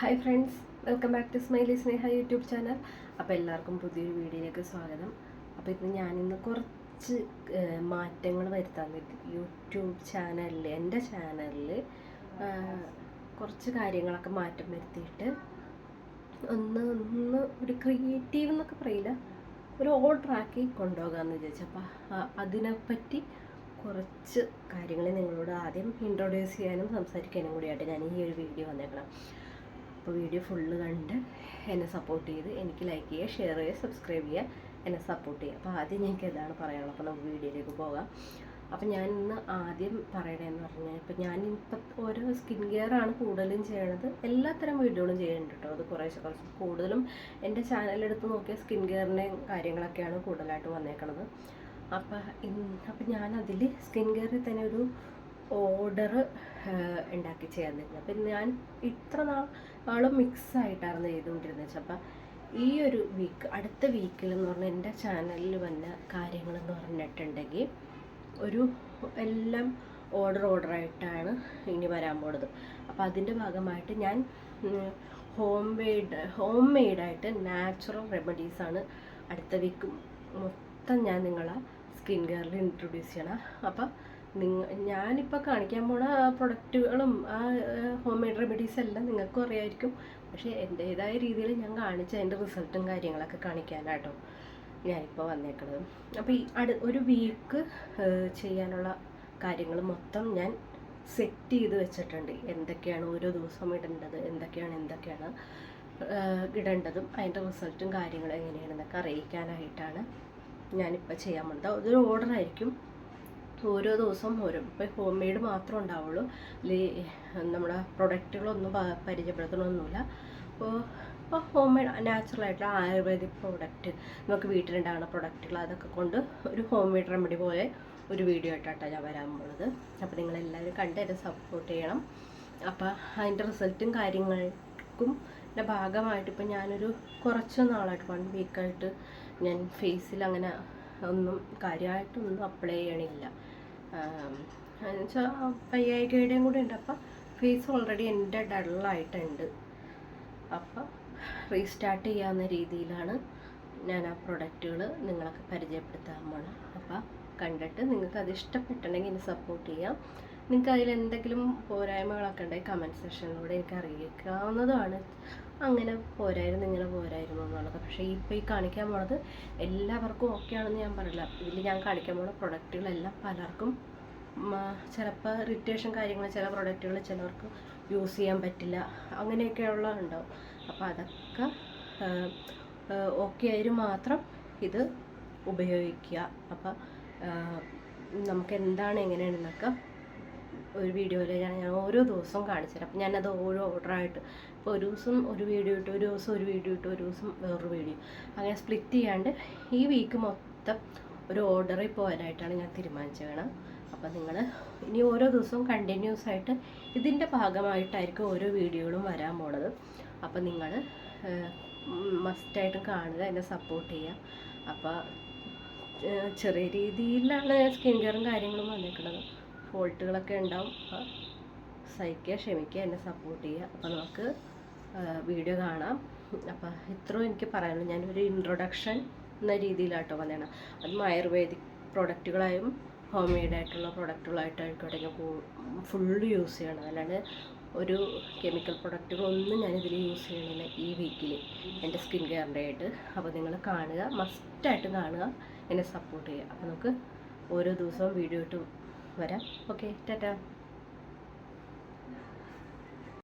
Hi friends welcome back to smiley Sneha YouTube channel അപ്പോൾ എല്ലാവർക്കും പുതിയൊരു വീഡിയോയിലേക്ക് സ്വാഗതം. അപ്പോൾ ഇന്ന് ഞാനിന്ന് കുറച്ച് മാറ്റങ്ങൾ വരുത്താൻ വേണ്ടി യൂട്യൂബ് ചാനലിൽ എന്റെ ചാനലിൽ കുറച്ച് കാര്യങ്ങളൊക്കെ മാറ്റം വരുത്തിയിട്ട് ഒന്ന് ഒന്ന് ഒരു ക്രിയേറ്റീവ് എന്നൊക്കെ പറയില്ല ഒരു ഓർഡറാക്കി കൊണ്ടുപോകാമെന്ന് വിചാരിച്ചു. അപ്പോൾ അതിനെപ്പറ്റി കുറച്ച് കാര്യങ്ങൾ നിങ്ങളോട് ആദ്യം ഇൻട്രൊഡ്യൂസ് ചെയ്യാനും സംസാരിക്കാനും കൂടിയായിട്ട് ഞാൻ ഈ ഒരു വീഡിയോ വന്നേക്കണം. അപ്പോൾ വീഡിയോ ഫുള്ള് കണ്ട് എന്നെ സപ്പോർട്ട് ചെയ്ത് എനിക്ക് ലൈക്ക് ചെയ്യുക ഷെയർ ചെയ്യുക സബ്സ്ക്രൈബ് ചെയ്യുക എന്നെ സപ്പോർട്ട് ചെയ്യുക. അപ്പോൾ ആദ്യം ഞങ്ങൾക്ക് എന്താണ് പറയാനുള്ളത്. അപ്പോൾ നമുക്ക് വീഡിയോയിലേക്ക് പോകാം. അപ്പോൾ ഞാൻ ഇന്ന് ആദ്യം പറയണതെന്ന് പറഞ്ഞാൽ ഇപ്പോൾ ഞാൻ ഇപ്പം ഓരോ സ്കിൻ കെയർ ആണ് കൂടുതലും ചെയ്യണത്. എല്ലാത്തരം വീഡിയോകളും ചെയ്യുന്നുണ്ട് കേട്ടോ. അത് കുറേശ്ശെ കുറച്ച് കൂടുതലും എന്റെ ചാനലെടുത്ത് നോക്കിയ സ്കിൻ കെയറിന്റെ കാര്യങ്ങളൊക്കെയാണ് കൂടുതലായിട്ട് വന്നേക്കണത്. അപ്പം അപ്പം ഞാനതിൽ സ്കിൻ കെയറിൽ തന്നെ ഒരു ഓർഡർ ഉണ്ടാക്കി ചെയ്യാൻ തരുന്നത് അപ്പം ഞാൻ ഇത്ര നാളും മിക്സ് ആയിട്ടായിരുന്നു ചെയ്തുകൊണ്ടിരുന്നത്. അപ്പം ഈ ഒരു വീക്ക് അടുത്ത വീക്കിൽ എന്ന് പറഞ്ഞാൽ എന്റെ ചാനലിൽ വന്ന കാര്യങ്ങളെന്ന് പറഞ്ഞിട്ടുണ്ടെങ്കിൽ ഒരു എല്ലാം ഓർഡർ ഓർഡറായിട്ടാണ് ഇനി വരാൻ പോണത്. അപ്പോൾ അതിന്റെ ഭാഗമായിട്ട് ഞാൻ ഹോം മെയ്ഡ് ഹോം മെയ്ഡായിട്ട് നാച്ചുറൽ റെമഡീസാണ് അടുത്ത വീക്ക് മൊത്തം ഞാൻ നിങ്ങളെ സ്കിൻ കെയറിൽ ഇൻട്രൊഡ്യൂസ് ചെയ്യണം. അപ്പം നിങ്ങ ഞാനിപ്പോൾ കാണിക്കാൻ പോണ പ്രൊഡക്റ്റുകളും ആ ഹോം മെയ്ഡ് റെമഡീസ് എല്ലാം നിങ്ങൾക്കും അറിയായിരിക്കും. പക്ഷേ എന്റേതായ രീതിയിൽ ഞാൻ കാണിച്ച അതിന്റെ റിസൾട്ടും കാര്യങ്ങളൊക്കെ കാണിക്കാനാട്ടോ ഞാനിപ്പോൾ വന്നേക്കുന്നത് അപ്പോൾ ഈ അടു ഒരു വീക്ക് ചെയ്യാനുള്ള കാര്യങ്ങൾ മൊത്തം ഞാൻ സെറ്റ് ചെയ്ത് വെച്ചിട്ടുണ്ട്. എന്തൊക്കെയാണ് ഓരോ ദിവസം ഇടേണ്ടത് എന്തൊക്കെയാണ് എന്തൊക്കെയാണ് ഇടേണ്ടതും അതിന്റെ റിസൾട്ടും കാര്യങ്ങളും എങ്ങനെയാണെന്നൊക്കെ അറിയിക്കാനായിട്ടാണ് ഞാനിപ്പോൾ ചെയ്യാൻ പോകുന്നത് അതൊരു ഓർഡർ ആയിരിക്കും. ഓരോ ദിവസവും ഓരോ ഇപ്പോൾ ഹോം മെയ്ഡ് മാത്രം ഉണ്ടാവുള്ളൂ. അല്ലെങ്കിൽ നമ്മുടെ പ്രൊഡക്റ്റുകളൊന്നും പരിചയപ്പെടുത്തണമൊന്നുമില്ല. അപ്പോൾ ഇപ്പോൾ ഹോം മെയ്ഡ് നാച്ചുറലായിട്ടുള്ള ആയുർവേദിക് പ്രോഡക്റ്റ് നമുക്ക് വീട്ടിലുണ്ടാകുന്ന പ്രൊഡക്റ്റുകൾ അതൊക്കെ കൊണ്ട് ഒരു ഹോം മെയ്ഡ് റെമഡി പോലെ ഒരു വീഡിയോ ആയിട്ടാണ് ഞാൻ വരാൻ പോണത്. അപ്പോൾ നിങ്ങളെല്ലാവരും കണ്ട് എന്നെ സപ്പോർട്ട് ചെയ്യണം. അപ്പോൾ അതിന്റെ റിസൾട്ടും കാര്യങ്ങൾക്കും എന്റെ ഭാഗമായിട്ട് ഇപ്പം ഞാനൊരു കുറച്ച് നാളായിട്ട് വൺ വീക്കായിട്ട് ഞാൻ ഫേസിൽ അങ്ങനെ ഒന്നും കാര്യമായിട്ടൊന്നും അപ്ലൈ ചെയ്യണില്ല. എന്നുവെച്ചാൽ വയ്യായികയുടെയും കൂടി ഉണ്ട്. അപ്പം ഫേസ് ഓൾറെഡി എന്റെ ഡള്ളായിട്ടുണ്ട്. അപ്പം റീസ്റ്റാർട്ട് ചെയ്യാവുന്ന രീതിയിലാണ് ഞാൻ ആ പ്രൊഡക്റ്റുകൾ നിങ്ങളൊക്കെ പരിചയപ്പെടുത്താൻ പോണം. അപ്പം കണ്ടിട്ട് നിങ്ങൾക്ക് അത് ഇഷ്ടപ്പെട്ടുണ്ടെങ്കിൽ എന്നെ സപ്പോർട്ട് ചെയ്യാം. നിങ്ങൾക്ക് അതിൽ എന്തെങ്കിലും പോരായ്മകളൊക്കെ ഉണ്ടെങ്കിൽ കമന്റ് സെക്ഷനിലൂടെ എനിക്ക് അറിയിക്കാവുന്നതാണ്. അങ്ങനെ പോരായിരുന്നു ഇങ്ങനെ പോരായിരുന്നു എന്നുള്ളത്. പക്ഷേ ഇപ്പോൾ ഈ കാണിക്കാൻ പോണത് എല്ലാവർക്കും ഓക്കെ ആണെന്ന് ഞാൻ പറയില്ല. ഇതിൽ ഞാൻ കാണിക്കാൻ പോണ പ്രൊഡക്റ്റുകളെല്ലാം പലർക്കും ചിലപ്പോൾ ഇറിറ്റേഷൻ കാര്യങ്ങൾ ചില പ്രൊഡക്റ്റുകൾ ചിലവർക്ക് യൂസ് ചെയ്യാൻ പറ്റില്ല. അങ്ങനെയൊക്കെയുള്ള ഉണ്ടാവും. അപ്പോൾ അതൊക്കെ ഓക്കെ ആയാലും മാത്രം ഇത് ഉപയോഗിക്കുക. അപ്പം നമുക്ക് എന്താണ് എങ്ങനെയാണെന്നൊക്കെ ഒരു വീഡിയോയിൽ ഞാൻ ഓരോ ദിവസവും കാണിച്ചുതരാം അപ്പം ഞാനത് ഓരോ ഓർഡറായിട്ട് ഇപ്പോൾ ഒരു ദിവസം ഒരു വീഡിയോ ഇട്ട് ഒരു ദിവസം ഒരു വീഡിയോ ഇട്ട് ഒരു ദിവസം വേറൊരു വീഡിയോ. അങ്ങനെ സ്പ്ലിറ്റ് ചെയ്യാണ്ട് ഈ വീക്ക് മൊത്തം ഒരു ഓർഡറിൽ പോകാനായിട്ടാണ് ഞാൻ തീരുമാനിച്ചത് അപ്പം നിങ്ങൾ ഇനി ഓരോ ദിവസവും കണ്ടിന്യൂസ് ആയിട്ട് ഇതിന്റെ ഭാഗമായിട്ടായിരിക്കും ഓരോ വീഡിയോകളും വരാൻ പോണത്. അപ്പം നിങ്ങൾ മസ്റ്റായിട്ടും കാണുക എന്നെ സപ്പോർട്ട് ചെയ്യുക. അപ്പോൾ ചെറിയ രീതിയിലാണ് സ്കിൻ കെയറും കാര്യങ്ങളും വന്നിരിക്കുന്നത് ഫോൾട്ടുകളൊക്കെ ഉണ്ടാവും. അപ്പോൾ സഹിക്കുക ക്ഷമിക്കുക എന്നെ സപ്പോർട്ട് ചെയ്യുക. അപ്പോൾ നമുക്ക് വീഡിയോ കാണാം. അപ്പോൾ ഇത്രയും എനിക്ക് പറയാനുള്ളൂ. ഞാനൊരു ഇൻട്രൊഡക്ഷൻ എന്ന രീതിയിലാട്ടോ പറയണം അതും ആയുർവേദിക് പ്രൊഡക്റ്റുകളായും ഹോം മെയ്ഡ് ആയിട്ടുള്ള പ്രൊഡക്റ്റുകളായിട്ടായിക്കോട്ടെ ഞാൻ ഫുള്ള് യൂസ് ചെയ്യണം അല്ലാണ്ട് ഒരു കെമിക്കൽ പ്രൊഡക്റ്റുകളൊന്നും ഞാനിതിൽ യൂസ് ചെയ്യണില്ല ഈ വീക്കിൽ എന്റെ സ്കിൻ കെയറിന്റെ ആയിട്ട്. അപ്പോൾ നിങ്ങൾ കാണുക മസ്റ്റായിട്ട് കാണുക എന്നെ സപ്പോർട്ട് ചെയ്യുക. അപ്പോൾ നമുക്ക് ഓരോ ദിവസവും വീഡിയോ ഇട്ട് വരാം. Okay tata.